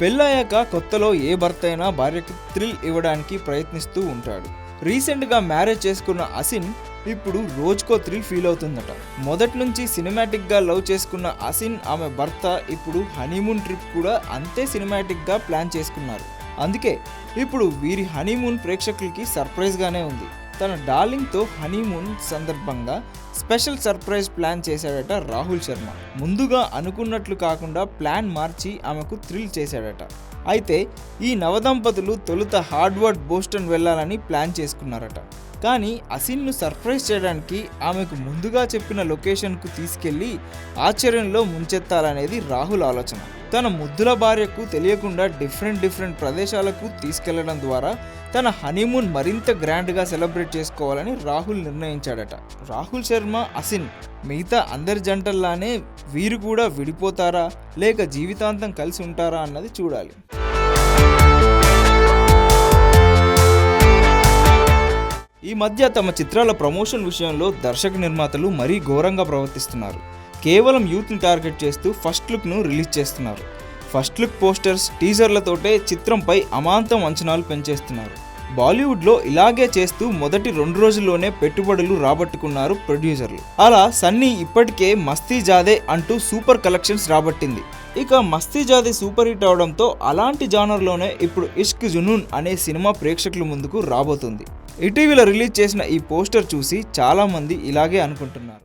పెళ్ళయ్యాక కొత్తలో ఏ భర్త అయినా భార్యకు థ్రిల్ ఇవ్వడానికి ప్రయత్నిస్తూ ఉంటాడు. రీసెంట్గా మ్యారేజ్ చేసుకున్న అసిన్ ఇప్పుడు రోజుకో థ్రిల్ ఫీల్ అవుతుందట. మొదటి నుంచి సినిమాటిక్గా లవ్ చేసుకున్న అసిన్ ఆమె భర్త ఇప్పుడు హనీమూన్ ట్రిప్ కూడా అంతే సినిమాటిక్గా ప్లాన్ చేసుకున్నారు. అందుకే ఇప్పుడు వీరి హనీమూన్ ప్రేక్షకులకి సర్ప్రైజ్గానే ఉంది. తన డార్లింగ్తో హనీమూన్ సందర్భంగా స్పెషల్ సర్ప్రైజ్ ప్లాన్ చేశాడట రాహుల్ శర్మ. ముందుగా అనుకున్నట్లు కాకుండా ప్లాన్ మార్చి ఆమెకు థ్రిల్ చేశాడట. అయితే ఈ నవదంపతులు తొలుత హార్డ్వర్డ్ బోస్టన్ వెళ్ళాలని ప్లాన్ చేసుకున్నారట. కానీ అసిన్ను సర్ప్రైజ్ చేయడానికి ఆమెకు ముందుగా చెప్పిన లొకేషన్కు తీసుకెళ్ళి ఆశ్చర్యంలో ముంచెత్తాలనేది రాహుల్ ఆలోచన. తన ముద్దుల భార్యకు తెలియకుండా డిఫరెంట్ డిఫరెంట్ ప్రదేశాలకు తీసుకెళ్ళడం ద్వారా తన హనీమూన్ మరింత గ్రాండ్గా సెలబ్రేట్ చేసుకోవాలని రాహుల్ నిర్ణయించాడట. రాహుల్ శర్మ అసిన్ మిగతా అందరి జంటల్లానే వీరు కూడా విడిపోతారా? లేక జీవితాంతం కలిసి ఉంటారా అన్నది చూడాలి. ఈ మధ్య తమ చిత్రాల ప్రమోషన్ విషయంలో దర్శక నిర్మాతలు మరీ ఘోరంగా ప్రవర్తిస్తున్నారు. కేవలం యూత్ని టార్గెట్ చేస్తూ ఫస్ట్ లుక్ను రిలీజ్ చేస్తున్నారు. ఫస్ట్ లుక్ పోస్టర్స్ టీజర్లతోటే చిత్రంపై అమాంతం అంచనాలు పెంచేస్తున్నారు. బాలీవుడ్లో ఇలాగే చేస్తూ మొదటి రెండు రోజుల్లోనే పెట్టుబడులు రాబట్టుకున్నారు ప్రొడ్యూసర్లు. అలా సన్నీ ఇప్పటికే మస్తీ జాదే అంటూ సూపర్ కలెక్షన్స్ రాబట్టింది. ఇక మస్తీ జాదే సూపర్ హిట్ అవడంతో అలాంటి జానర్లోనే ఇప్పుడు ఇష్క్ జునూన్ అనే సినిమా ప్రేక్షకుల ముందుకు రాబోతుంది. ఇటీవల రిలీజ్ చేసిన ఈ పోస్టర్ చూసి చాలామంది ఇలాగే అనుకుంటున్నారు.